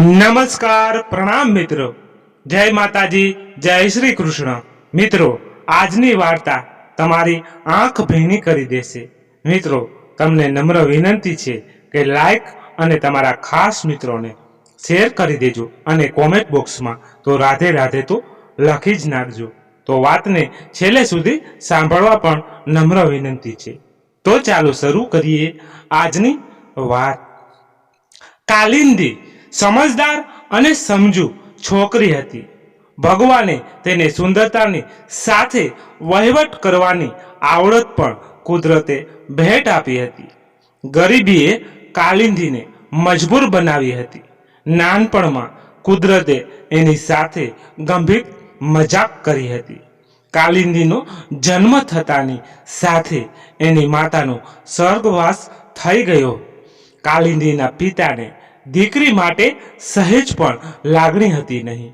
નમસ્કાર, પ્રણામ મિત્રો. જય માતાજી, જય શ્રી કૃષ્ણ. મિત્રો, આજની વાર્તા તમારી આંખ ભીની કરી દેશે. મિત્રો, તમને નમ્ર વિનંતી છે કે લાઈક અને તમારા ખાસ મિત્રોને શેર કરી દેજો અને કોમેન્ટ બોક્સમાં તો રાધે રાધે તો લખી જ નાખજો. તો વાતને છેલ્લે સુધી સાંભળવા પણ નમ્ર વિનંતી છે. તો ચાલો શરૂ કરીએ આજની વાત. કાલિંદી સમજદાર અને સમજુ છોકરી હતી. ભગવાને તેને સુંદરતાની સાથે વહીવટ કરવાની આવડત પણ કુદરતે ભેટ આપી હતી. ગરીબીએ કાલિંદીને મજબૂર બનાવી હતી. નાનપણમાં કુદરતે એની સાથે ગંભીર મજાક કરી હતી. કાલિંદીનો જન્મ થતાની સાથે એની માતાનો સ્વર્ગવાસ થઈ ગયો. કાલિંદીના પિતાને દીકરી માટે સહેજ પણ લાગણી હતી નહીં.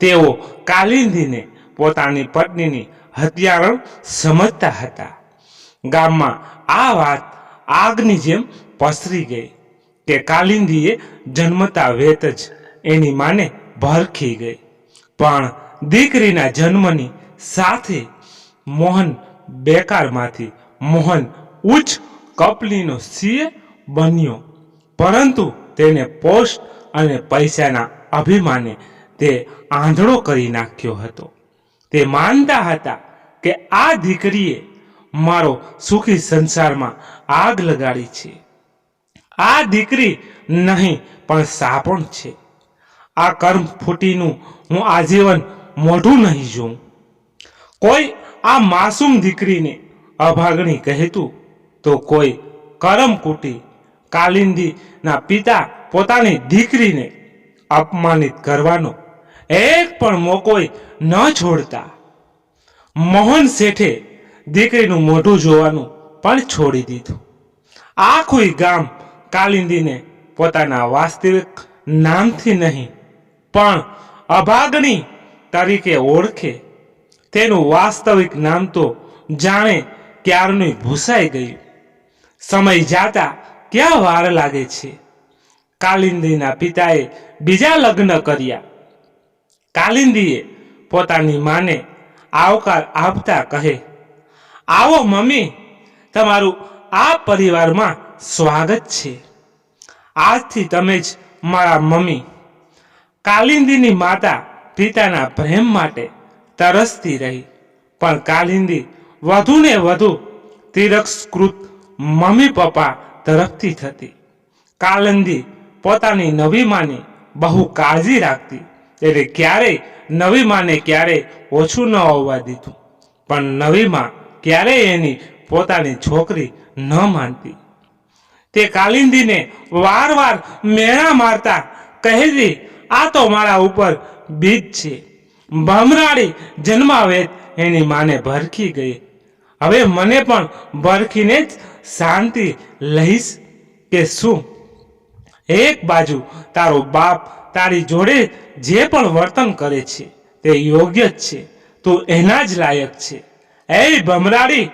તેઓ કાલિંદીને પોતાની પત્નીની હત્યારણ સમજતા હતા. ગામમાં આ વાત આગની જેમ પસરી ગઈ કે કાલિંદીએ જન્મતા વેત જ એની માને ભરખી ગઈ. પણ દીકરીના જન્મની સાથે મોહન બેકારમાંથી મોહન ઉચ્ચ કપલીનો સીએ બન્યો. પરંતુ તેને પોસ્ટ અને પૈસાના અભિમાને તે આંધળો કરી નાખ્યો હતો. તે માનતા હતા કે આ દીકરીએ મારો સુખી સંસારમાં આગ લગાડી છે. આ દીકરી નહીં, પણ સાપણ છે. આ કર્મ ફૂટીનું હું આજીવન મોઢું નહીં જોઉં. કોઈ આ માસૂમ દીકરીને અભાગણી કહેતું તો કોઈ કરમ કૂટી કાલિંદીના પિતા પોતાની દીકરીને અપમાનિત કરવાનો એક પણ મોકોય ન છોડતા. મોહન શેઠે દીકરીનું મોઢું જોવાનું પણ છોડી દીધું. આખું ગામ કાલિંદીને પોતાના વાસ્તવિક નામથી નહીં, પણ અભાગણી તરીકે ઓળખે. તેનું વાસ્તવિક નામ તો જાણે ક્યારનું ભૂસાઈ ગયું. સમય જાતા ક્યાં વાર લાગે છે. કાલિંદીના પિતાએ બીજા લગ્ન કર્યા. કાલિંદીએ પોતાની માને આવકાર આપતા કહે, આવો મમ્મી, તમારું આ પરિવારમાં સ્વાગત છે. આજથી તમે જ મારા મમ્મી. કાલિંદીની માતા પિતાના પ્રેમ માટે તરસતી રહી. પણ કાલિંદી વધુ ને વધુ તિરસ્કૃત મમ્મી પપ્પા તરફથી થતી. કાલિંદી પોતાની નવી માની બહુ કાળજી રાખતી. એટલે ક્યારેય નવી માને ક્યારેય ઓછું ન આવવા દીધું. પણ નવી માં ક્યારેય એની પોતાની છોકરી ન માનતી. તે કાલિંદીને વાર વાર મેણા મારતા કહેતી, આ તો મારા ઉપર બીજ છે. ભમરાડી જન્માવે એની માને ભરખી ગઈ. હવે મને પણ ભરખીને જ શાંતિ લઈશ કે શું? એક બાજુ તારો બાપ તારી જોડે જે પણ વર્તન કરે છે, તે યોગ્ય જ છે, તું એના જ લાયક છે. એ ભમરાડી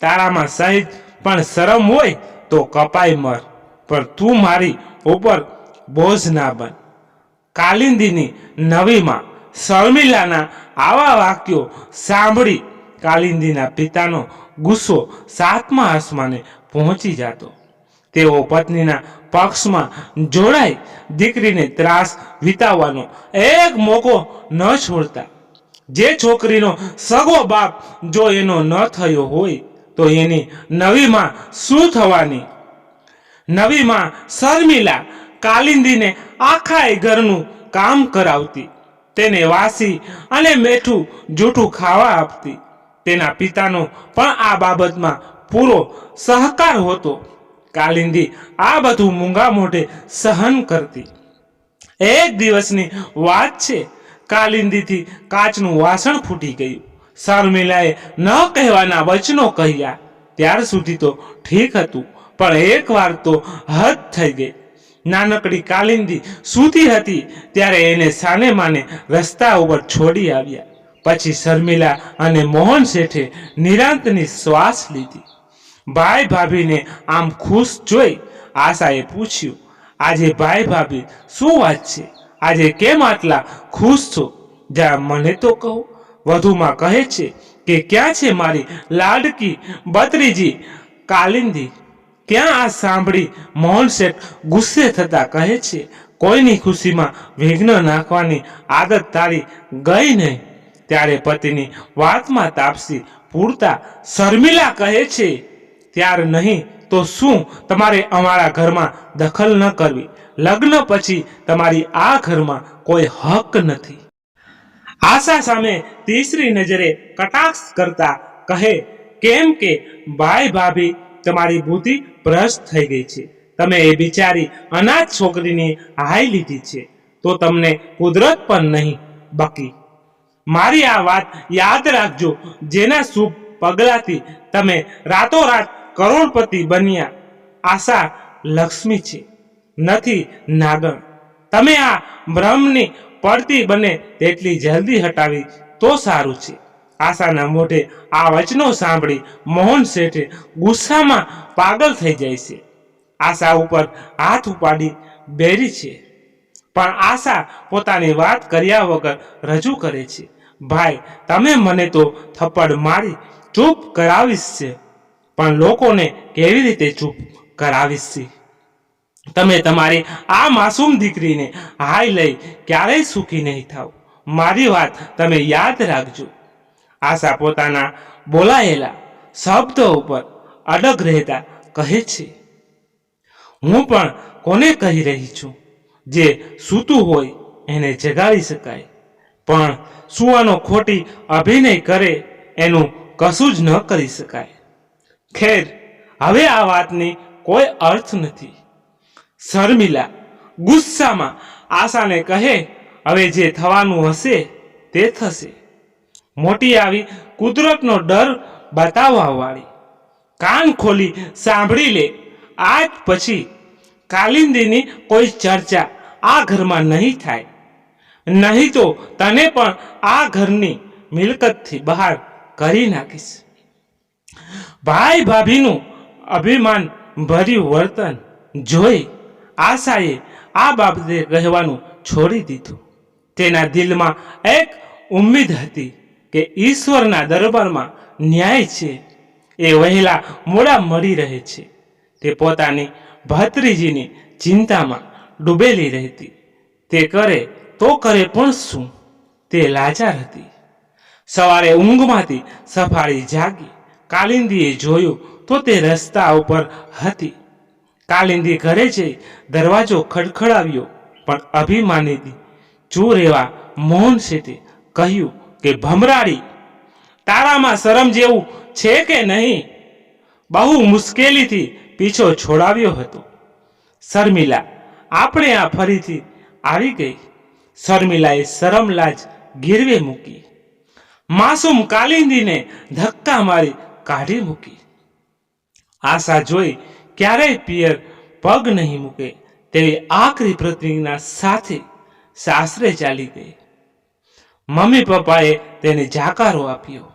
તારામાં સહેજ પણ શરમ હોય તો કપાઈ મર, પણ તું મારી ઉપર બોઝ ના બન. કાલિંદીની નવીમાં શર્મિલાના આવા વાક્યો સાંભળી કાલિંદીના પિતાનો ગુસ્સો સાતમા આસમાને પહોંચી જતો. તેઓ પત્નીના પક્ષમાં જોડાઈ દીકરીને ત્રાસ વિતાવવાનો એક મોકો ન છોડતા. જે છોકરીનો સગો બાપ જો એનો ન થયો હોય, તો એની નવીમાં શું થવાની? નવીમાં શર્મિલા કાલિંદીને આખા ઘરનું કામ કરાવતી. તેને વાસી અને મેઠું જૂઠું ખાવા આપતી. તેના પિતાનો પણ આ બાબતમાં પૂરો સહકાર હતો. કાલિંદી આ બધું મૂંગા મોઢે સહન કરતી. એક દિવસની વાત છે, કાલિંદીથી કાચનું વાસણ ફૂટી ગયું. શર્મિલાએ ન કહેવાના વચનો કહ્યા. ત્યાર સુધી તો ઠીક હતું, પણ એકવાર તો હદ થઈ ગઈ. નાનકડી કાલિંદી સૂતી હતી, ત્યારે એને સાને માને રસ્તા ઉપર છોડી આવ્યા. પછી શર્મિલા અને મોહન શેઠે નિરાંતની શ્વાસ લીધી. ભાઈ ભાભીને આમ ખુશ જોઈ આશાએ પૂછ્યું, આજે ભાઈ ભાભી, શું વાત છે? આજે કેમ આટલા ખુશ છો? જા, મને તો કહો. વધુમાં કહે છે કે, ક્યાં છે મારી લાડકી બત્રીજી કાલિંદી? ક્યાં આ સાંભળી મોહન શેઠ ગુસ્સે થતા કહે છે? કોઈની ખુશીમાં વિઘ્ન નાખવાની આદત તારી ગઈ નહીં. ત્યારે પતિની વાતમાં તાપસી પૂરતા શર્મિલા કહે છે, ત્યાર નહીં તો શું તમારે અમારા ઘરમાં દખલ ન કરવી? લગ્ન પછી તમારી આ ઘરમાં કોઈ હક નથી. આશા સામે તીસરી નજરે કટાક્ષ કરતા કહે, કેમ કે ભાઈ ભાભી તમારી બુદ્ધિ ભ્રષ્ટ થઈ ગઈ છે. તમે એ બિચારી અનાથ છોકરીની હાઈ લીધી છે. તો તમને કુદરત પણ નહીં બકી. મારી આ વાત યાદ રાખજો. જેના શુભ પગલાથી તમે રાતોરાત કરોડપતિ બન્યા. આશા લક્ષ્મી છે, નથી નાગણ. તમે આ ભ્રમની પડતી બને તેટલી જલ્દી હટાવી તો સારું છે. આશાના મોઢે આ વચનો સાંભળી મોહન શેઠે ગુસ્સામાં પાગલ થઈ જાય છે. આશા ઉપર હાથ ઉપાડી બેરી છે. પણ આશા પોતાની વાત કર્યા વગર રજૂ કરે છે. ભાઈ, તમે મને તો થપ્પડ મારી ચૂપ કરાવીશ છે, પણ લોકોને કેવી રીતે ચૂપ કરાવીશ છે? તમે તમારી આ માસૂમ દીકરીને હાય લઈ ક્યારેય સુખી નહીં થાવ. મારી વાત તમે યાદ રાખજો. આશા પોતાના બોલાયેલા શબ્દો ઉપર અડગ રહેતા કહે છે. હું પણ કોને કહી રહી છું? જે સૂતું હોય એને જગાડી શકાય. પણ સુવાનો ખોટી અભિનય કરે એનું કશું જ ન કરી શકાય. ખેર, હવે આ વાતની કોઈ અર્થ નથી. શર્મિલા ગુસ્સામાં આશાને કહે, હવે જે થવાનું હશે તે થશે. મોટી આવી કુદરતનો ડર બતાવવા વાળી કાન ખોલી સાંભળી લે. આજ પછી કાલિંદીની કોઈ ચર્ચા આ ઘરમાં નહીં થાય. નહીં તો તને પણ આ ઘરની મિલકતથી બહાર કરી નાખીશ. ભાઈ ભાભીનું અભિમાન ભર્યું વર્તન જોઈ આશાએ આ બાબતે રહેવાનું છોડી દીધું. તેના દિલમાં એક ઉમ્મીદ હતી કે ઈશ્વરના દરબારમાં ન્યાય છે. એ વહેલા મોડા મળી રહે છે. તે પોતાની ભત્રીજીની ચિંતામાં ડૂબેલી રહેતી. તે કરે તો કરે પણ શું? તે લાચાર હતી. સવારે ઊંઘમાંથી સફાળી જાગી. કાલિંદીએ જોયું તો તે રસ્તા ઉપર હતી. કાલિંદી ઘરે જઈ દરવાજો ખડખડાવ્યો, પણ અભિમાનીથી ચૂર એવા મોહન શેઠે કહ્યું કે ભમરાડી તારામાં શરમ જેવું છે કે નહીં? બહુ મુશ્કેલીથી પીછો છોડાવ્યો હતો. શર્મિલા, આપણે આ ફરીથી આવી ગઈ. શર્મિલાએ શરમલાજ ગીરવે મૂકી. માસૂમ કાલિંદીને ધક્કા મારી કાઢી મૂકી. આશા જોઈ ક્યારેય પિયર પગ નહીં મૂકે તેવી આખરી પ્રતિજ્ઞા સાથે સાસરે ચાલી ગઈ. મમ્મી પપ્પાએ તેને જાકારો આપ્યો.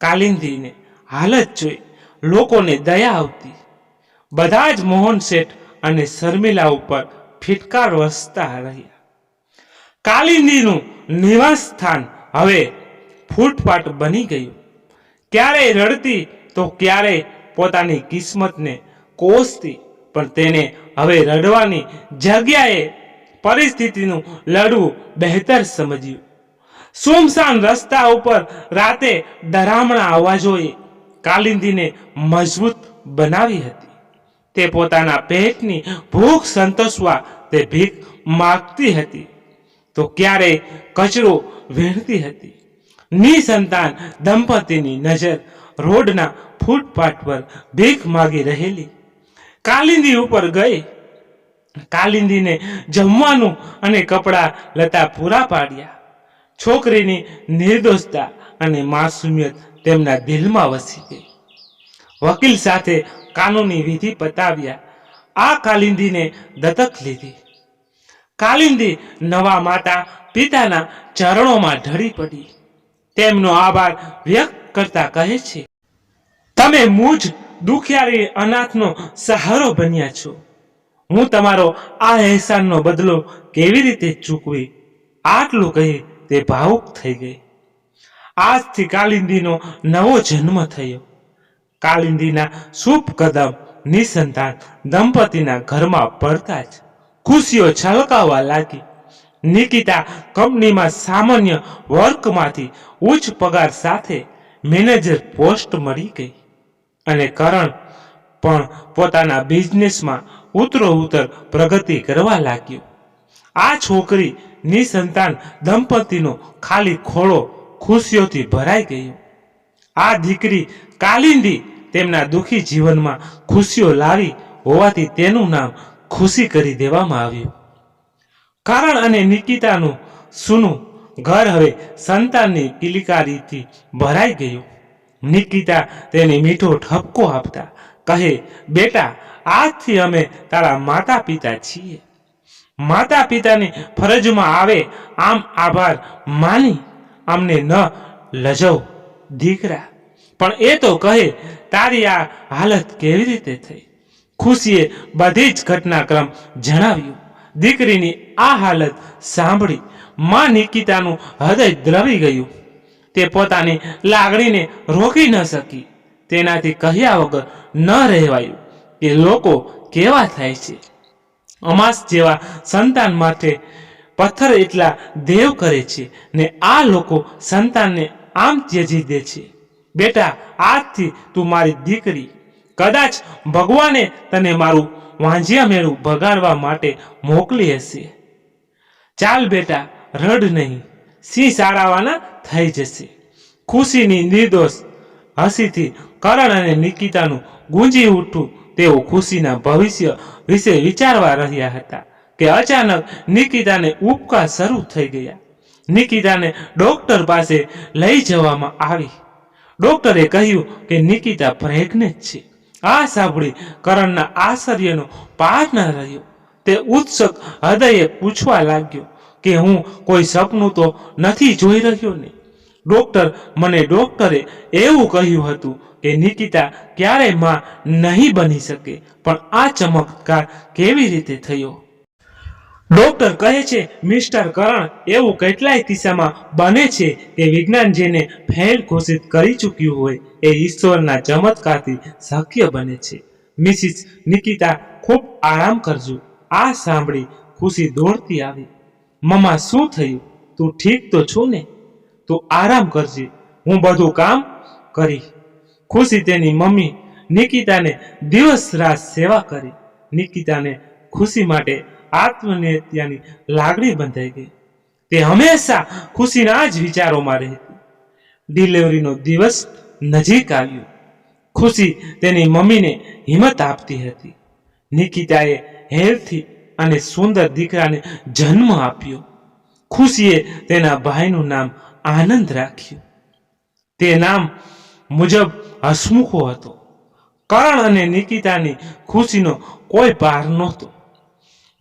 કાલિંદીને હાલત જોઈ લોકોને દયા આવતી. બધા જ મોહન શેઠ અને શર્મિલા ઉપર ફિટકાર વસતા રહ્યા. કાલિંદીનું નિવાસ સ્થાન હવે ફૂટપાટ બની ગયું. ક્યારેય રડતી તો ક્યારેય પોતાની કિસ્મતને કોસતી, પણ તેને હવે રડવાની જગ્યાએ પરિસ્થિતિનું લડવું બહેતર સમજ્યું. સુમસાન રસ્તા ઉપર રાતે ડરામણા અવાજોએ કાલિંદીને મજબૂત બનાવી હતી. તે પોતાના પેટની ભૂખ સંતોષવા તે ભીખ માગતી હતી. તો ક્યારેય કચરો વીણતી હતી. નિસંતાન દંપતીની નજર રોડના ફૂટપાથ પર ભીખ માગી રહેલી. કાલિંદી ઉપર ગઈ. કાલિંદીને જમવાનું અને કપડાં લતા પૂરા પાડ્યા. છોકરીની નિર્દોષતા અને માસુમિયત તેમના દિલમાં વસી ગઈ. વકીલ સાથે કાનૂની વિધિ પતાવ્યા આ કાલિંદીને દત્તક લીધી. કાલિંદી નવા માતા પિતાના ચરણોમાં ઢળી પડી. તેમનો આભાર વ્યક્ત કરતા કહે છે, તમે મુજ દુખિયારી અનાથનો સહારો બન્યા છો. હું તમારો આ અહેસાનનો બદલો કેવી રીતે ચૂકવી? આટલું કહી તે ભાવુક થઈ ગઈ. આજથી કાલિંદીનો નવો જન્મ થયો. કાલિંદીના શુભ કદમ નિસંતાન દંપતીના ઘરમાં પડતા જ ખુશીઓ છલકાવા લાગી. નિકિતા કંપનીમાં સામાન્ય વર્કમાંથી ઉચ્ચ પગાર સાથે મેનેજર પોસ્ટ મળી ગઈ અને કરણ પણ પોતાના બિઝનેસમાં ઉતરો ઉતર પ્રગતિ કરવા લાગ્યો. આ છોકરી નિસંતાન દંપતીનો ખાલી ખોળો ખુશીઓથી ભરાઈ ગયો. આ દીકરી કાલિંદી તેમના દુઃખી જીવનમાં ખુશીઓ લાવી હોવાથી તેનું નામ ખુશી કરી દેવામાં આવ્યું. કારણ અને નિકિતાનું સુનું ઘર હવે સંતાનની કિલિકારીથી ભરાઈ ગયું. નિકિતા તેને મીઠો ઠપકો આપતા કહે, બેટા, આજથી અમે તારા માતા પિતા છીએ. માતા પિતાની ફરજમાં આવે, આમ આભાર માની, અમને ન લજવ, દીકરા. પણ એ તો કહે, તારી આ હાલત કેવી રીતે થઈ? ખુશીએ બધી જ ઘટનાક્રમ જણાવ્યું. દીકરીની આ હાલત સાંભળી માં નિકિતાનું હૃદય દ્રવી ગયું. તે પોતાની લાગણીને રોકી ન શકી. તેનાથી કહ્યા વગર ન રહેવાયું કે લોકો કેવા થાય છે. અમાસ જેવા સંતાન માટે પથ્થર એટલા દેવ કરે છે ને આ લોકો સંતાનને આમ ત્યજી દે છે. બેટા, આજથી તું મારી દીકરી. કદાચ ભગવાને તને મારું વાંજિયા મેળું ભગાડવા માટે મોકલી હશે. ચાલ બેટા, રડ નહીં. સિંહ સારાવાના થઈ જશે. ખુશીની નિર્દોષ હસીથી કરણ અને નિકિતાનું ગુંજી ઉઠવું તેઓ ખુશીના ભવિષ્ય વિશે વિચારવા રહ્યા હતા કે અચાનક નિકિતાને ઉપકાર શરૂ થઈ ગયા. નિકિતાને ડોક્ટર પાસે લઈ જવામાં આવી. ડોક્ટરે કહ્યું કે નિકિતા પ્રેગ્નેન્ટ છે. આ સાંભળી કરણના આશ્ચર્યનો પાર ન રહ્યો. તે ઉત્સુક હૃદયે પૂછવા લાગ્યો કે હું કોઈ સપનું તો નથી જોઈ રહ્યો ને? ડોક્ટર મને ડોક્ટરે એવું કહ્યું હતું કે નિકિતા ક્યારેયમાં નહીં બની શકે, પણ આ ચમત્કાર કેવી રીતે થયો? ડોક્ટર કહે છે, મિસ્ટર કરણ, એવું કેટલાય કિસ્સામાં બને છે કે વિજ્ઞાન જેને ફેલ ઘોષિત કરી ચૂક્યું હોય, એ ઈશ્વરના ચમત્કારથી શક્ય બને છે. મિસિસ નિકિતા ખૂબ આરામ કરજો. આ સાંભળી ખુશી દોડતી આવી. મમ્મા, શું થયું? તું ઠીક તો છો ને? તું આરામ કરજે. હું બધું કામ કરી. ખુશી તેની મમ્મી નિકિતાને દિવસ રાત સેવા કરી. નિકિતાને ખુશી માટે આત્મનિર્ત્યાની લાગણી બંધાઈ ગઈ. તે હંમેશા ખુશીના જ વિચારોમાં રહેતી. ડિલિવરીનો દિવસ નજીક આવ્યો. ખુશી તેની મમ્મીને હિંમત આપતી હતી. નિકિતાએ હેલ્થી અને સુંદર દીકરાને જન્મ આપ્યો. ખુશીએ તેના ભાઈનું નામ આનંદ રાખ્યું. તે નામ મુજબ હસમુખો હતો. કરણ અને નિકિતાની ખુશીનો કોઈ પાર નહોતો.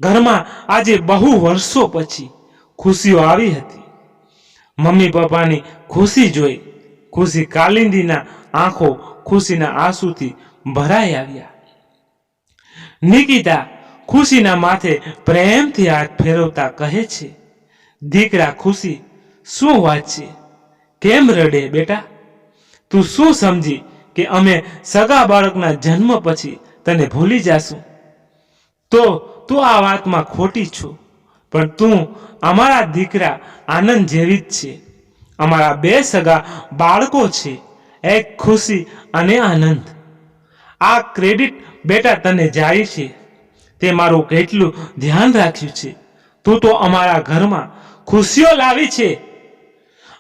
ઘરમાં આજે બહુ વર્ષો પછી ખુશીઓ આવી હતી. મમ્મી પપ્પાની ખુશી જોઈ, ખુશી કાલિંદીના આંખો ખુશીના આંસુથી ભરાઈ આવ્યા. નિકિતા ખુશીના માથે પ્રેમથી હાથ ફેરવતા કહે છે, દીકરા ખુશી, શું વાત છે? કેમ રડે બેટા? તું શું સમજી કે અમે સગા બાળકના જન્મ પછી તને ભૂલી જાશું? તો તું આ વાતમાં ખોટી છું. પણ તું અમારા દીકરા આનંદ જેવી જ છે. અમારા બે સગા બાળકો છે. એક ખુશી અને આનંદ. આ ક્રેડિટ બેટા તને જાય છે. તે મારું કેટલું ધ્યાન રાખ્યું છે. તું તો અમારા ઘરમાં ખુશીઓ લાવી છે.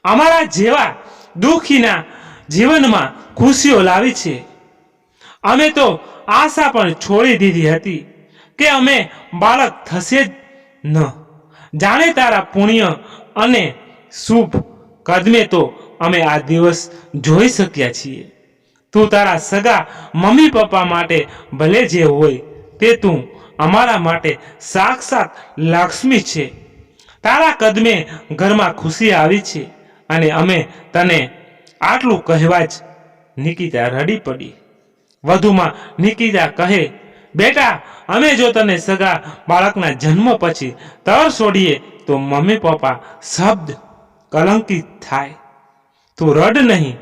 અમારા જેવા દુઃખીના જીવનમાં ખુશીઓ લાવી છે. અમે તો આશા પણ છોડી દીધી હતી. કે અમે બાળક થશે જ ન. જાણે તારા પુણ્ય અને શુભ કદમે તો અમે આ દિવસ જોઈ શક્યા છીએ. તું તારા સગા મમ્મી પપ્પા માટે ભલે જે હોય, તે તું અમારા માટે સાક્ષાત લક્ષ્મી છે. તારા કદમે ઘરમાં ખુશી આવી છે અને અમે તને આટલું કહેવા જ નિકિતા રડી પડી. વધુમાં નિકિતા કહે બેટા, અમે જો તને સગા બાળકના જન્મ પછી તર છોડીએ તો મમ્મી પપ્પા શબ્દ કલંકિત થાય. તું રડ નહીં.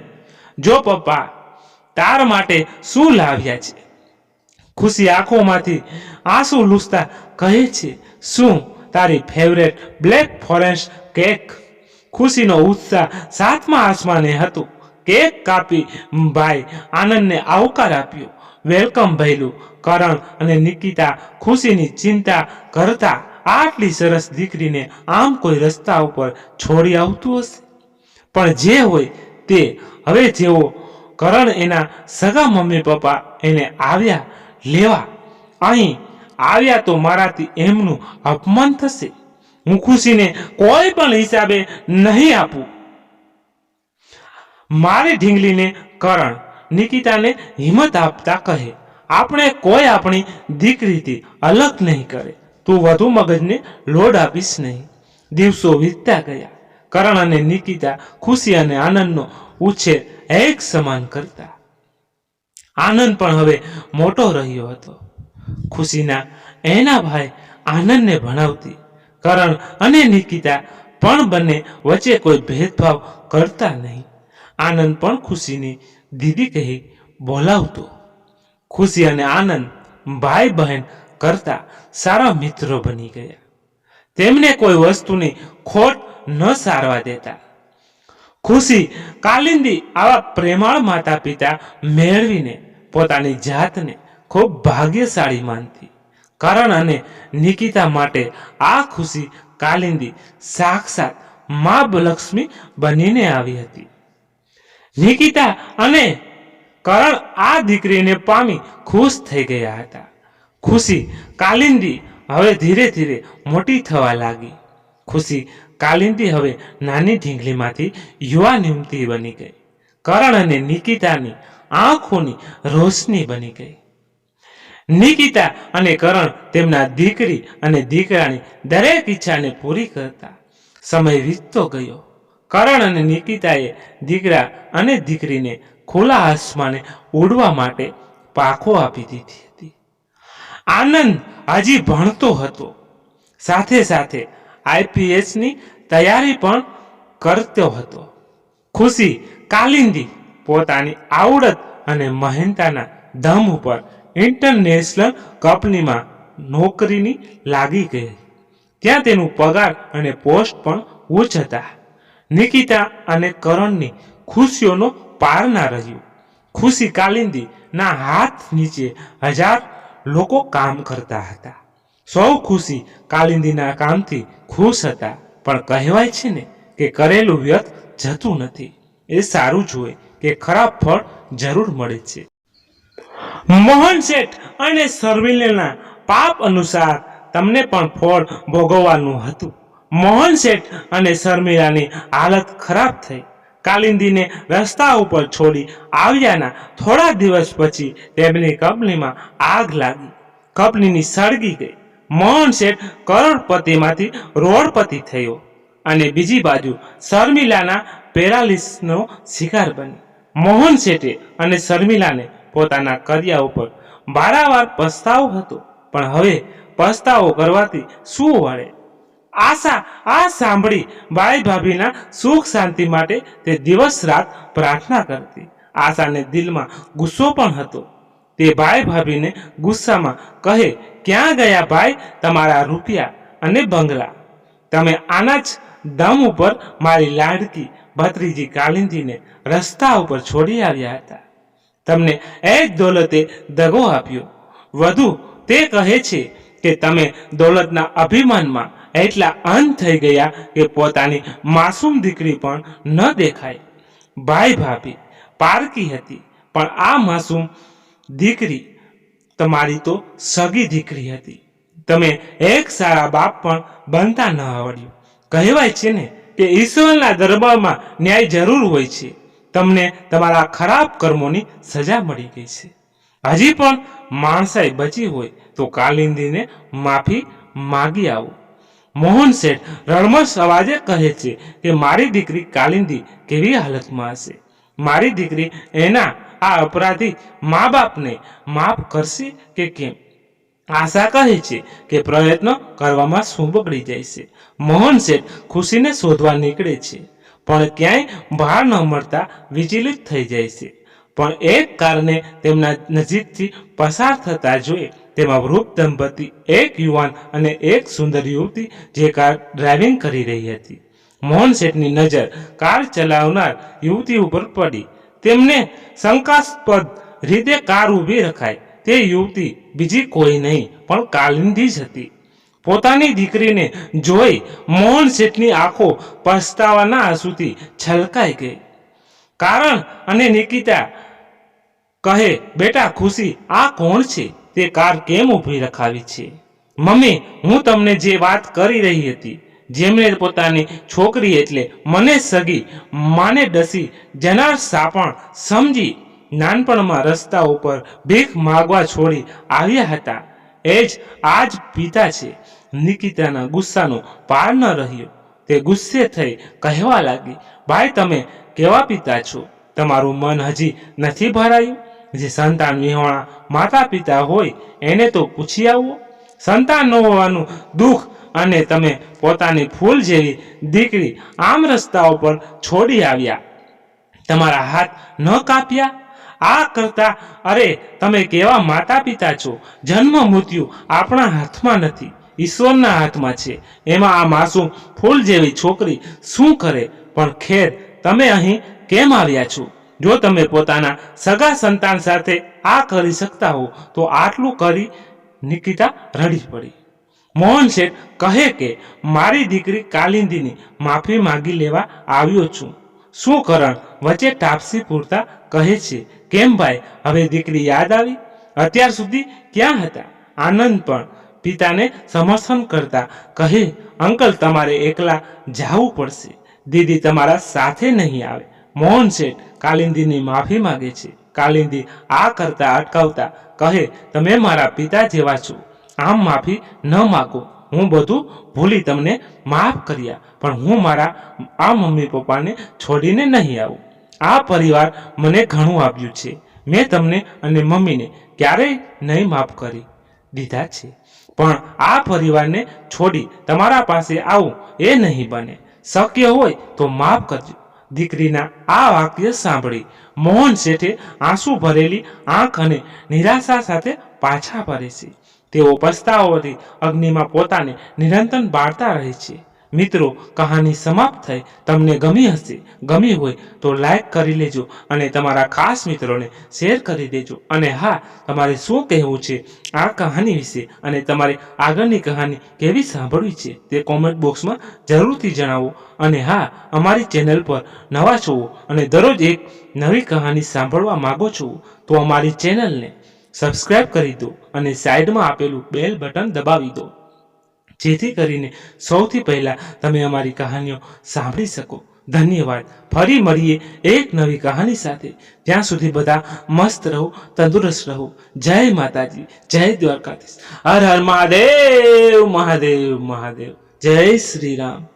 જો પપ્પા તાર માટે શું લાવ્યા છે? ખુશી આંખોમાંથી આંસુ લૂસતા કહે છે, શું તારી ફેવરેટ બ્લેક ફોરેસ્ટ કેક ખુશીનો ઉત્સાહ સાતમા આસમાને હતો. કેક કાપી ભાઈ આનંદને આવકાર આપ્યો. વેલકમ ભયલું. કરણ અને નિકિતા ખુશીની ચિંતા કરતા આટલી સરસ દીકરીને આમ કોઈ રસ્તા ઉપર છોડી આવતું હશે? પણ જે હોય તે. હવે જેવો કરણ એના સગા મમ્મી પપ્પા એને આવ્યા, લેવા. અહીં આવ્યા તો મારાથી એમનું અપમાન થશે. હું ખુશીને કોઈ પણ હિસાબે નહીં આપું. મારી ઢીંગલીને કરણ નિકિતાને હિંમત આપતા કહે, આપણે કોઈ આપણી દીકરીથી અલગ નહીં કરે. તું વધુ મગજને લોડ આપીશ નહીં. દિવસો વીતતા ગયા. કરણ અને નિકિતા ખુશી અને આનંદનો ઉછેર એક સમાન કરતા. આનંદ પણ હવે મોટો રહ્યો હતો. ખુશીના એના ભાઈ આનંદને ભણાવતી, કરણ અને નિકિતા પણ બંને વચ્ચે કોઈ ભેદભાવ કરતા નહીં. આનંદ પણ ખુશીની દીદી કહી, બોલાવતો. ખુશી અને આનંદ ભાઈ બહેન કરતા સારા મિત્રો બની ગયા. તેમને કોઈ વસ્તુની ખોટ ન સારવા દેતા. ખુશી કાલિંદી આવા પ્રેમાળ માતા પિતા મેળવીને પોતાની જાતને ખૂબ ભાગ્યશાળી માનતી. કરણ અને નિકિતા માટે આ ખુશી કાલિંદી સાક્ષાત મા લક્ષ્મી બનીને આવી હતી. નિકિતા અને કરણ આ દીકરીને પામી ખુશ થઈ ગયા હતા. ખુશી કાલિંદી હવે ધીરે ધીરે મોટી થવા લાગી. ખુશી કાલિંદી હવે નાની ઢીંગલીમાંથી યુવા નિમતી બની ગઈ. કરણ અને નિકિતાની આંખોની રોશની બની ગઈ. નિકિતા અને કરણ તેમના દીકરી અને દીકરાની દરેક ઈચ્છાને પૂરી કરતા સમય વીતતો ગયો. કરણ અને નિકિતાએ દીકરા અને દીકરીને ખુલ્લા આસમાને ઉડવા માટે પાખો આપી દીધી હતી. આનંદ હજી ભણતો હતો. સાથે સાથે આઈપીએસની તૈયારી પણ કરતો હતો. ખુશી કાલિંદી પોતાની આવડત અને મહેનતાના દમ ઉપર ઇન્ટરનેશનલ કંપનીમાં નોકરીની લાગી ગઈ. ત્યાં તેનું પગાર અને પોસ્ટ પણ ઉચ્ચ હતા નિકિતા અને કરણની ખુશીઓનો પાર ના રહ્યો. ખુશી કાલિંદીના હાથ નીચે હજાર લોકો કામ કરતા હતા. સૌ ખુશી કાલિંદીના કામથી ખુશ હતા. પણ કહેવાય છે ને કે કરેલું વ્યર્થ જતું નથી. એ સારું જોઈએ કે ખરાબ ફળ જરૂર મળે છે. મોહન શેઠ અને સર્વિલેના પાપ અનુસાર તમને પણ ફળ ભોગવવાનું હતું. મોહન શેઠ અને શર્મિલાની હાલત ખરાબ થઈ. કાલિંદીને રસ્તા ઉપર છોડી આવ્યાના થોડા દિવસ પછી તેમની કંપનીમાં આગ લાગી. કંપનીની સળગી ગઈ. મોહન શેઠ કરોડપતિમાંથી રોડપતિ થયો અને બીજી બાજુ શર્મિલાના પેરાલિસનો શિકાર બની મોહન શેઠે અને શર્મિલાને પોતાના કર્યા ઉપર વારંવાર પસ્તાવો હતો. પણ હવે પસ્તાવો કરવાથી શું વળે? આશા, આ સાંભળી બાઈ ભાભીના સુખ શાંતિ માટે તે દિવસ રાત પ્રાર્થના કરતી. આશાને દિલમાં ગુસ્સો પણ હતો. તે ભાઈ ભાભીને ગુસ્સામાં કહે, ક્યાં ગયા ભાઈ તમારા રૂપિયા અને બંગલા? તમે આના જ દમ ઉપર મારી લાડકી ભત્રીજી કાલિંદીને રસ્તા ઉપર છોડી આવ્યા હતા. તમને એ જ દોલતે દગો આપ્યો. વધુ તે કહે છે કે તમે દોલતના અભિમાનમાં એટલા અંત થઈ ગયા કે પોતાની માસૂમ દીકરી પણ ન દેખાય. ભાઈ ભાભી પારકી હતી, પણ આ માસૂમ દીકરી તમારી તો સગી દીકરી હતી. તમે એક સારા બાપ પણ બનતા ન આવડ્યું. કહેવાય છે ને કે ઈશ્વરના દરબારમાં ન્યાય જરૂર હોય છે. તમને તમારા ખરાબ કર્મોની સજા મળી ગઈ છે. હજી પણ માણસાઈ બચી હોય તો કાલિંદીને માફી માગી આવો. મોહન શેઠ રણમસ અવાજે કહે છે કે મારી દીકરી કાલિંદી કેવી હાલતમાં હશે? મારી દીકરી એના આ અપરાધી મા બાપને માફ કરશે કે કેમ? આશા કહે છે કે પ્રયત્નો કરવામાં શું બગડી જાય છે. મોહન શેઠ ખુશીને શોધવા નીકળે છે. પણ ક્યાંય બહાર ન મળતા વિચલિત થઈ જાય છે. પણ એક કારણે તેમના નજીકથી પસાર થતા જોઈ તેમાં વૃદ્ધ દંપતી, એક યુવાન અને એક સુંદર યુવતી જે કાર ડ્રાઇવિંગ કરી રહી હતી. મોહન શેઠની નજર કાર ચલાવનાર યુવતી ઉપર પડી. તેમને શંકાસ્પદ રીતે કાર ઊભી રખાય તે યુવતી બીજી કોઈ નહીં, પણ કાલિંદી જ હતી. પોતાની દીકરીને જોઈ મોહન શેઠની આંખો પસ્તાવાના આંસુથી છલકાઈ ગઈ. કારણ અને નિકિતા કહે, બેટા, ખુશી, આ કોણ છે? તે કાર કેમ ઊભી રખાવી છે? મમ્મી, હું તમને જે વાત કરી રહી હતી, જેમણે પોતાની છોકરી એટલે મને સગી, માને ડસી, જનાર સાપણ સમજી નાનપણમાં રસ્તા ઉપર ભીખ માગવા છોડી આવ્યા હતા. એ જ આજ પિતા છે. નિકિતાના ગુસ્સાનો પાર ન રહ્યો. તે ગુસ્સે થઈ કહેવા લાગી, ભાઈ, તમે કેવા પિતા છો? તમારું મન હજી નથી ભરાયું? જે સંતાન વિહોણા માતા પિતા હોય, એને તો પૂછી આવવો સંતાન ન હોવાનું દુઃખ અને તમે પોતાની ફૂલ જેવી દીકરી આમ રસ્તા ઉપર છોડી આવ્યા. તમારા હાથ ન કાપ્યા? આ કરતા, અરે, તમે કેવા માતા પિતા છો? જન્મ મૃત્યુ આપણા હાથમાં નથી, ઈશ્વરના હાથમાં છે. એમાં આ માસૂમ ફૂલ જેવી છોકરી શું કરે? પણ ખેર, તમે અહીં કેમ આવ્યા છો? જો તમે પોતાના સગા સંતાન સાથે આ કરી શકતા હો, તો આટલું કરી નિકિતા રડી પડી. મોહન શેઠ કહે કે, મારી દીકરી કાલિંદીની માફી માંગી લેવા આવ્યો છું. શું કરણ વચ્ચે ટાપસી પૂરતા કહે છે? કેમ ભાઈ, હવે દીકરી યાદ આવી? અત્યાર સુધી ક્યાં હતા? આનંદ પણ પિતાને સમર્થન કરતા કહે, અંકલ, તમારે એકલા જાવું પડશે. દીદી તમારા સાથે નહીં આવે. મોહન શેઠ કાલિંદીની માફી માંગે છે. કાલિંદી, આ કરતા અટકાવતા કહે, તમે મારા પિતા જેવા છો. આમ માફી ન માગો. હું બધું ભૂલી તમને માફ કર્યા. પણ હું મારા, આ મમ્મી પપ્પાને છોડીને નહીં આવું. આ પરિવાર મને ઘણું આપ્યું છે. મેં તમને અને મમ્મીને ક્યારેય નહીં માફ કરી દીધા છે. પણ આ પરિવારને છોડી તમારા પાસે આવું એ નહીં બને. શક્ય હોય તો માફ કરજો. દીકરીના આ વાક્ય સાંભળી. મોહન શેઠે આંસુ ભરેલી આંખ અને નિરાશા સાથે પાછા ફરે છે. તેઓ પસ્તાવોથી અગ્નિમાં પોતાને નિરંતર બાળતા રહે છે. મિત્રો, કહાની સમાપ્ત થઈ. તમને ગમી હશે, ગમી હોય તો લાઈક કરી લેજો અને તમારા ખાસ મિત્રોને શેર કરી દેજો. અને હા, તમારે શું કહેવું છે આ કહાની વિશે અને તમારે આગળની કહાની કેવી સાંભળવી છે તે કોમેન્ટ બોક્સમાં જરૂરથી જણાવો. અને હા, અમારી ચેનલ પર નવા છો અને દરરોજ એક નવી કહાની સાંભળવા માગો છો, તો અમારી ચેનલને સબસ્ક્રાઈબ કરી દો અને સાઈડમાં આપેલું બેલ બટન દબાવી દો. જેથી કરીને સૌથી પહેલા તમે અમારી કહાનીઓ સાંભળી શકો. ધન્યવાદ. ફરી મળીએ એક નવી કહાની સાથે. ત્યાં સુધી બધા મસ્ત રહો, તંદુરસ્ત રહો. જય માતાજી. જય દ્વારકાધીશ. હર હર મહાદેવ મહાદેવ મહાદેવ. જય શ્રી રામ.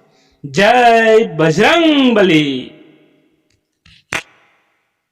જય બજરંગ બલી